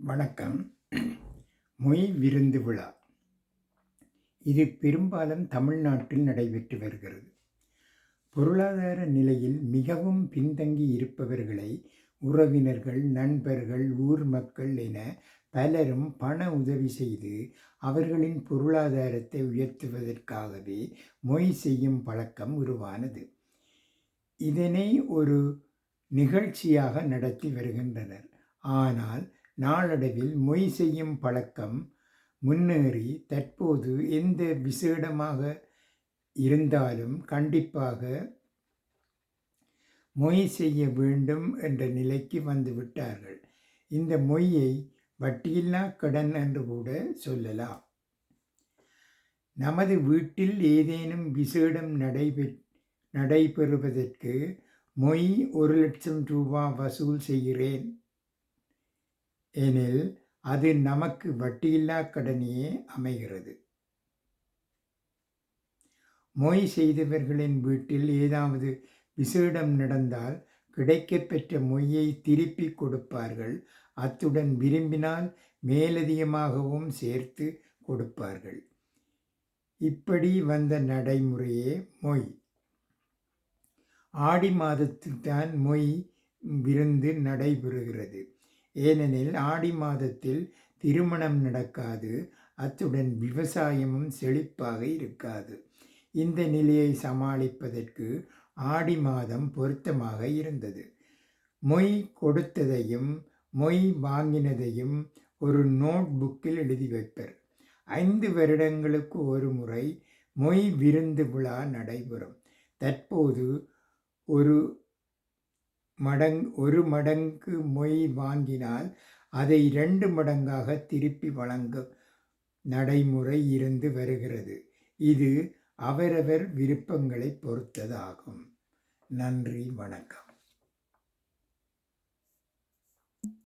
வணக்கம். மொய் விருந்து விழா. இது பெரும்பாலும் தமிழ்நாட்டில் நடைபெற்று வருகிறது. பொருளாதார நிலையில் மிகவும் பின்தங்கி இருப்பவர்களை உறவினர்கள் நண்பர்கள் ஊர் மக்கள் என பலரும் பண உதவி செய்து அவர்களின் பொருளாதாரத்தை உயர்த்துவதற்காகவே மொய் செய்யும் பழக்கம் உருவானது. இதனை ஒரு நிகழ்ச்சியாக நடத்தி வருகின்றனர். ஆனால் நாளடைவில் மொய் செய்யும் பழக்கம் முன்னேறி தற்போது எந்த விசேடமாக இருந்தாலும் கண்டிப்பாக மொய் செய்ய வேண்டும் என்ற நிலைக்கு வந்து விட்டார்கள். இந்த மொய்யை வட்டியில்லா கடன் என்று கூட சொல்லலாம். நமது வீட்டில் ஏதேனும் விசேடம் நடைபெ நடைபெறுவதற்கு மொய் ஒரு லட்சம் ரூபா வசூல் செய்கிறேன். எனில் அது நமக்கு வட்டியில்லா கடனையே அமைகிறது. மொய் செய்தவர்களின் வீட்டில் ஏதாவது விசேடம் நடந்தால் கிடைக்கப்பெற்ற மொய்யை திருப்பி கொடுப்பார்கள். அத்துடன் விரும்பினால் மேலதிகமாகவும் சேர்த்து கொடுப்பார்கள். இப்படி வந்த நடைமுறையே மொய். ஆடி மாதத்தில் தான் மொய் விருந்து நடைபெறுகிறது. ஏனெனில் ஆடி மாதத்தில் திருமணம் நடக்காது அத்துடன் விவசாயமும் செழிப்பாக இருக்காது. இந்த நிலையை சமாளிப்பதற்கு ஆடி மாதம் பொருத்தமாக இருந்தது. மொய் கொடுத்ததையும் மொய் வாங்கினதையும் ஒரு நோட் புக்கில் எழுதி வைப்பர். ஐந்து வருடங்களுக்கு ஒரு முறை மொய் விருந்து விழா நடைபெறும். தற்போது ஒரு மடங் ஒரு மடங்கு மொய் வாங்கினால் அதை இரண்டு மடங்காக திருப்பி வழங்க நடைமுறை இருந்து வருகிறது. இது அவரவர் விருப்பங்களை பொறுத்ததாகும். நன்றி வணக்கம்.